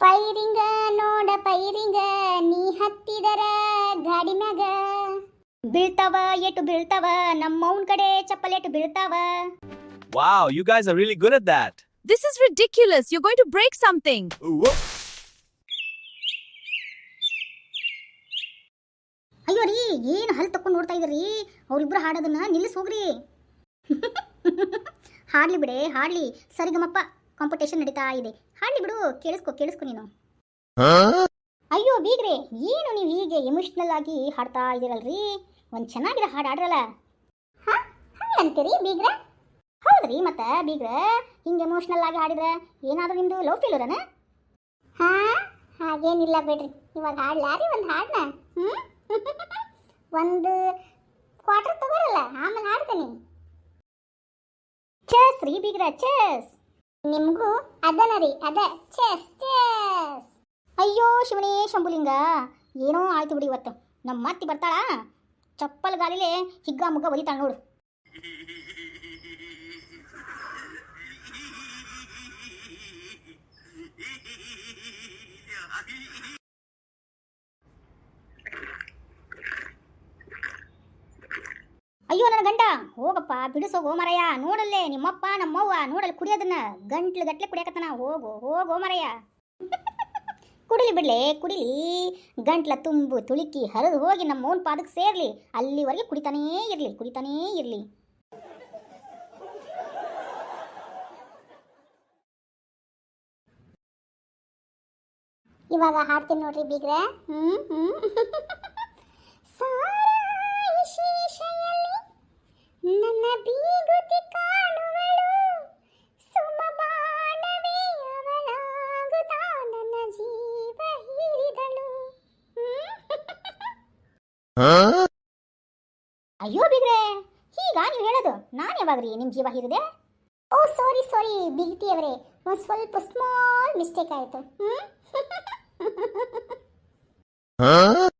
ಫೈರಿಂಗ ನೋಡ ಫೈರಿಂಗ ನೀ ಹತ್ತಿದರ ಗಾಡಿ ಮ್ಯಾಗ ಬೀಳ್ತಾವ ಎಟ್ಟು ಬೀಳ್ತಾವ ನಮ್ಮವನ್ ಕಡೆ ಚಪ್ಪಲ್ ಎಟ್ಟು ಬೀಳ್ತಾವ wow you guys are really good at that. This is ridiculous. You're going to break something. Whoop. ಅಯ್ಯೋ ರೀ ಏನು ಹಲ್ ತಕೊಂಡು ನೋಡ್ತಾ ಇದ್ರಿ ಅವರಿಬ್ಬರು ಹಾಡೋದನ್ನ ನಿಲ್ಲಿಸ್ ಹೋಗ್ರಿ ಹಾಡ್ಲಿ ಬಿಡೆ ಹಾಡ್ಲಿ ಸರಿಗಮಪ್ಪ ಕಾಂಪಿಟೇಷನ್ ನಡೀತಾ ಇದೆ. ಹಾಡಿ ಬಿಡು ಕೇಳಿಸ್ಕೊ ಕೇಳಿಸ್ಕೊ ನೀನು. ಅಯ್ಯೋ ಬೀಗ್ರೆ ಏನು ನೀವು ಹೀಗೆ ಎಮೋಷ್ನಲ್ ಆಗಿ ಹಾಡ್ತಾ ಇದ್ದೀರಲ್ರಿ? ಒಂದು ಚೆನ್ನಾಗಿರೋ ಹಾಡು ಹಾಡ್ರಲ್ಲ. ಅಂತೀರಿ ಬೀಗ್ರೆ? ಹೌದ್ರಿ ಮತ್ತೆ ಬೀಗ್ರೆ ಹಿಂಗೆ ಎಮೋಷ್ನಲ್ ಆಗಿ ಹಾಡಿದ್ರೆ ಏನಾದರೂ ನಿಮ್ದು ಲವ್ ಫೇಲೂರನ ಹಾ? ಹಾಗೇನಿಲ್ಲ ಬಿಡ್ರಿ ಇವಾಗ ಹಾಡ್ಲಾರಿ ಒಂದು ಹಾಡನ್ನ ಹ್ಞೂ ಒಂದು ಕ್ವಾರ್ಟರ್ ತಗೋರಲ್ಲ ಆಮೇಲೆ ಹಾಡ್ತೀನಿ. ಚೆಸ್ ರೀ ಬೀಗ್ರ ಚೆಸ್ ನಿಮಗೂ ಅದನ ರೀ, ಅದ, ಚೆಸ್ ಚೆಸ್. ಅಯ್ಯೋ ಶಿವನೇ ಶಂಭುಲಿಂಗ, ಏನೋ ಆಯ್ತು ಬಿಡಿ ಇವತ್ತು. ನಮ್ಮ ಮತ್ತಿ ಬರ್ತಾಳ? ಚಪ್ಪಲ್ ಗಾಲಿಲೆ ಹಿಗ್ಗ ಮುಗ್ಗ ಒಲಿತಾಳ ನೋಡು. ಅಯ್ಯೋ, ನನ್ನ ಗಂಡ. ಹೋಗಪ್ಪ, ಬಿಡಿಸೋಗೋ ಮರಯ್ಯ ನೋಡಲ್ಲೇ, ನಿಮ್ಮಪ್ಪ, ನಮ್ಮವ್ವ ನೋಡಲ್ಲಿ ಕುಡಿಯೋದನ್ನ. ಗಂಟ್ಲು ಗಟ್ಲೆ ಕುಡಿಯಕತ್ತನ. ಹೋಗು, ಹೋಗೋ ಮರಯ್ಯ ಕುಡಿಲಿ ಬಿಡ್ಲೆ, ಕುಡಿಲಿ. ಗಂಟ್ಲ ತುಂಬು, ತುಳುಕಿ, ಹರಿದು ಹೋಗಿ ನಮ್ಮ ಮೌನ್ ಪಾದಕ್ಕೆ ಸೇರ್ಲಿ. ಅಲ್ಲಿವರೆಗೆ ಕುಡಿತಾನೇ ಇರಲಿ ಕುಡಿತಾನೇ ಇರಲಿ. ಇವಾಗ ಹಾಡ್ತೀನಿ ನೋಡ್ರಿ ಬೀಗ್ರೆ. ಸಾರಾ ವಿಶೇಷಯಲ್ಲಿ ನನ್ನ ಬೀಗುತಿ ಕಾಣುವಳು ಸುಮಬಾಣವೇ ನನ್ನ ಜೀವ ಅಯ್ಯೋ ಬಿಗ್ರೆ ಈಗ ನೀವು ಹೇಳೋದು? ನಾನು ಯಾವಾಗ್ರಿ ನಿಮ್ಮ ಜೀವ ಹೀರಿದೆ? ಓ ಸಾರಿ ಸಾರಿ ಬಿಗ್ತಿ ಅವರೇ ಒಂದು ಸ್ವಲ್ಪ ಸ್ಮಾಲ್ ಮಿಸ್ಟೇಕ್ ಆಯಿತು. ಲಂಗದವನ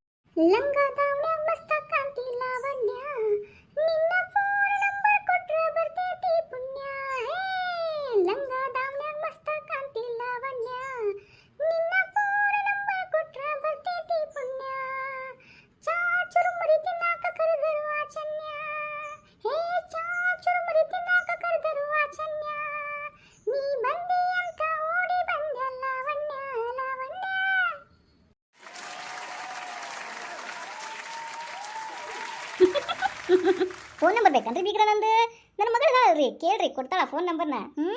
ಫೋನ್ ನಂಬರ್ ಬೇಕನ್ರಿ ಬೀಗ್ರ ನಂದು. ನನ್ನ ಮಗಳ ರೀ. ಕೇಳ್ರಿ, ಕೊಡ್ತಾಳ ಫೋನ್ ನಂಬರ್ನ ಹ್ಞೂ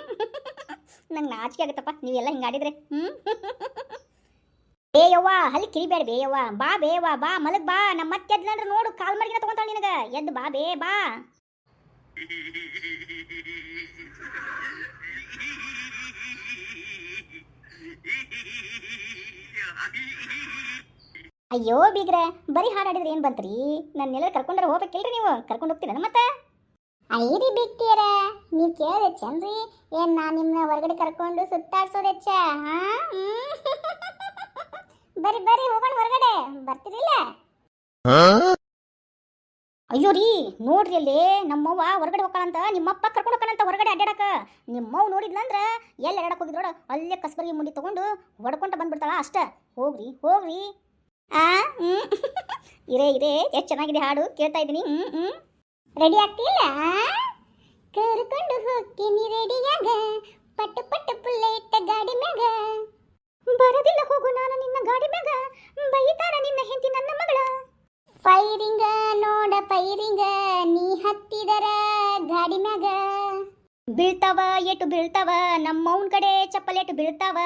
ನಂಗೆ ನಾಚಿಕೆ ಆಗುತ್ತಪ್ಪ. ನೀವೆಲ್ಲ ಹಿಂಗೆ ಆಡಿದ್ರೆ. ಹ್ಞೂ ಬೇಯವ್ವ ಅಲ್ಲಿ ಕಿರಿಬೇಡ ಬೇಯವ್ವ ಬಾ ಬೇಯವ್ವ ಬಾ ಮಲಗ್ ಬಾ. ನಮ್ಮ ಮತ್ತೆ ಎದ್ಲಂದ್ರೆ ನೋಡು ಕಾಲ್ ಮರಿಗಿನ ತಗೊಂತಾಳ ನಿನಗ. ಎದ್ದು ಬಾ ಬೇ, ಬಾ. ಅಯ್ಯೋ ಬೀಗ್ರೆ ಬರೀ ಹಾಡಾಡಿದ್ರೆ ಏನು ಬಂತ್ರಿ? ನನ್ನೆಲ್ಲ ಕರ್ಕೊಂಡ್ರೆ ಹೋಗ್ಬೇಕಿಲ್ರಿ ನೀವು. ಕರ್ಕೊಂಡು ಹೋಗ್ತೀರ ಮತ್ತೆ? ಐರಿ ಬಿಟ್ಟಿಯರ ನೀವು ಕೇಳಿದೆ ಚಂದ್ರಿ. ಏನ್ ನಾ ನಿಮ್ಮನ್ನ ಹೊರಗಡೆ ಕರ್ಕೊಂಡು ಸುತ್ತಾಡ್ಸೋದೆ ಹಾ? ಬರಿ ಬರಿ ಹೋಗೋಣ ಹೊರಗಡೆ. ಬರ್ತೀರಿಲ್ಲ ಅಯ್ಯೋ ರೀ ನೋಡ್ರಿ ಅಲ್ಲಿ ನಮ್ಮವ್ವ ಹೊರಗಡೆ ಹೋಗ್ಕಳಂತ ನಿಮ್ಮಪ್ಪ ಕರ್ಕೊಂಡು ಹೋಗ್ಕಳಂತ ಹೊರಗಡೆ ಅಡ್ಡಾಡಕ ನಿಮ್ಮವ್ ನೋಡಿದ್ಲಂದ್ರ ಎಲ್ಲಿ ಅಡ್ಡಾಡಕ್ ಹೋಗಿದ್ರೋಡ ಅಲ್ಲೇ ಕಸ್ಬರ್ಗಿ ಮುಂಡಿ ತಗೊಂಡು ಹೊಡ್ಕೊಂಡು ಬಂದ್ಬಿಡ್ತಾಳ ಅಷ್ಟ. ಹೋಗ್ರಿ ಹೋಗ್ರಿ. ಆ? ಹ್ಮ್. ಇರೇ ಇರೇ, ಎಷ್ಟು ಚೆನ್ನಾಗಿದೆ ಹಾಡು? ಕೇಳ್ತಾ ಇದ್ದೀನಿ. ಹ್ಮ್ ಹ್ಮ್. ರೆಡಿ ಆಗ್ತಿಲ್ಲ ಕರ್ಕೊಂಡು ಹೋಗ್ತೀನಿ ರೆಡಿಯಾಗ ಪಟ್ಟು ಪಟ್ಟು ಪುಲ್ಲೇಟ ಗಾಡಿ ಮ್ಯಾಗ? ಬರೋದಿಲ್ಲ ಹೋಗು ನಾನು ನಿನ್ನ ಗಾಡಿ ಮ್ಯಾಗ. ಬೈತಾರ ನಿನ್ನ ಹೆಂಡತಿ ನನ್ನ ಮಗಳ. ಫೈರಿಂಗ ನೋಡ ಫೈರಿಂಗ ನೀ ಹತ್ತಿದರ ಗಾಡಿ ಮ್ಯಾಗ? ಬೀಳ್ತಾವ, ಏಟು ಬೀಳ್ತಾವ ನಮ್ಮವನ್ ಕಡೆ ಚಪ್ಪಲ್ ಏಟು ಬೀಳ್ತಾವ?